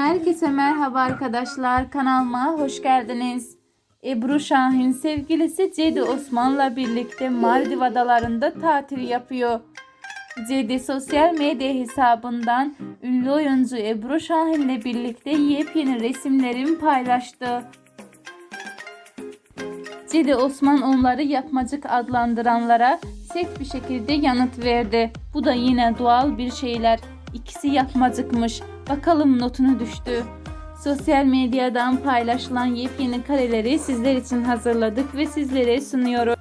Herkese merhaba arkadaşlar. Kanalıma hoş geldiniz. Ebru Şahin sevgilisi Cedi Osman'la birlikte Maldiv adalarında tatil yapıyor. Cedi sosyal medya hesabından ünlü oyuncu Ebru Şahin'le birlikte yepyeni resimlerini paylaştı. Cedi Osman onları yapmacık adlandıranlara sert bir şekilde yanıt verdi. Bu da yine doğal bir şeyler. İkisi yapmacıkmış. Bakalım notunu düştü. Sosyal medyadan paylaşılan yepyeni kareleri sizler için hazırladık ve sizlere sunuyoruz.